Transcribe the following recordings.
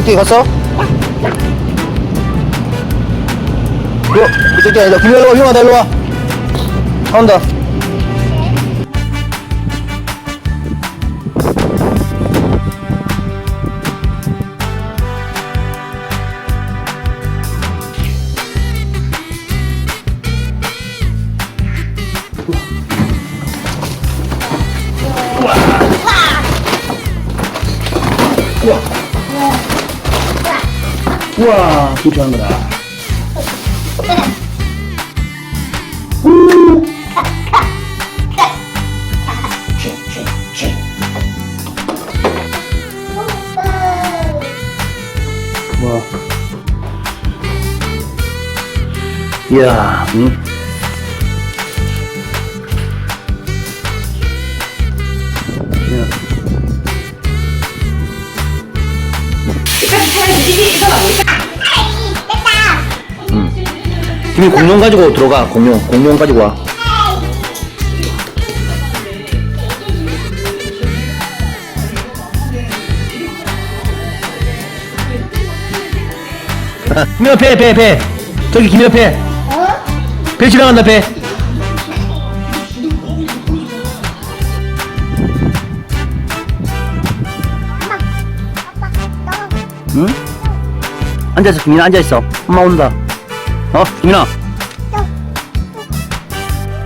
이렇게 갔어? 이거, 이쪽이 아니다. 김 일로 와, 흉하다, 일로 와. 나온다. 우와, 괜찮은 거다. 와. 이야, 응? 야. 김이 공룡 가지고 들어가, 공룡. 공룡 가지고 와. 김이야, 배, 배, 배. 저기 김이야, 배. 배 지나간다, 배. 응? 앉아있어, 김이나 앉아있어. 엄마 온다. 어, 김이나.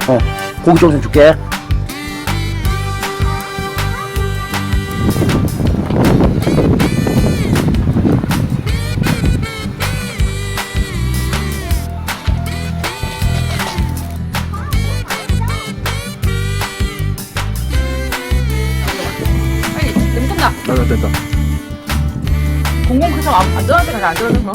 어, 고기 조금 줄게. 빨리 냄새 나. 됐다, 됐다. 공공 그냥 안- 안전한 데 가자 안전한 데 가.